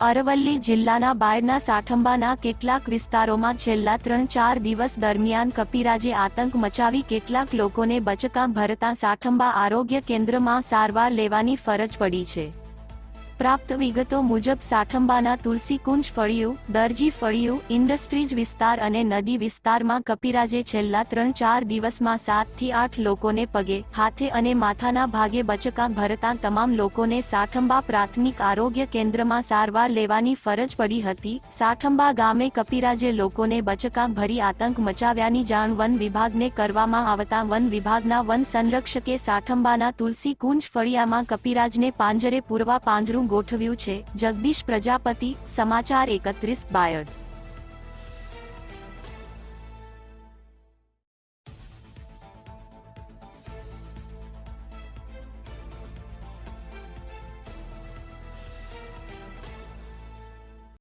અરવલ્લી જિલ્લાના બાયડના સાઠંબાના કેટલાક વિસ્તારોમાં છેલ્લા ત્રણ ચાર દિવસ દરમિયાન કપિરાજે આતંક મચાવી કેટલાક લોકોને બચકાં ભરતા સાઠંબા આરોગ્ય કેન્દ્રમાં સારવાર લેવાની ફરજ પડી છે. પ્રાપ્ત વિગતો મુજબ સાઠંબાના તુલસીકુંજ ફળિયું, દરજી ફળિયું, ઇન્ડસ્ટ્રીઝ વિસ્તાર અને નદી વિસ્તારમાં કપિરાજે છેલ્લા ત્રણ ચાર દિવસમાં સાતથી આઠ લોકોને પગે, હાથે અને માથાના ભાગે બચકા ભરતા તમામ લોકોને સાઠંબા પ્રાથમિક આરોગ્ય કેન્દ્રમાં સારવાર લેવાની ફરજ પડી હતી. સાઠંબા ગામે કપિરાજે લોકોને બચકા ભરી આતંક મચાવ્યાની જાણ વન વિભાગને કરવામાં આવતા વન વિભાગના વન સંરક્ષકે સાઠંબાના તુલસી કુંજ ફળિયામાં કપિરાજને પાંજરે પૂરવા પાંજરું ગોઠવ્યું છે. જગદીશ પ્રજાપતિ સમાચાર એકત્રીસ બાયડ.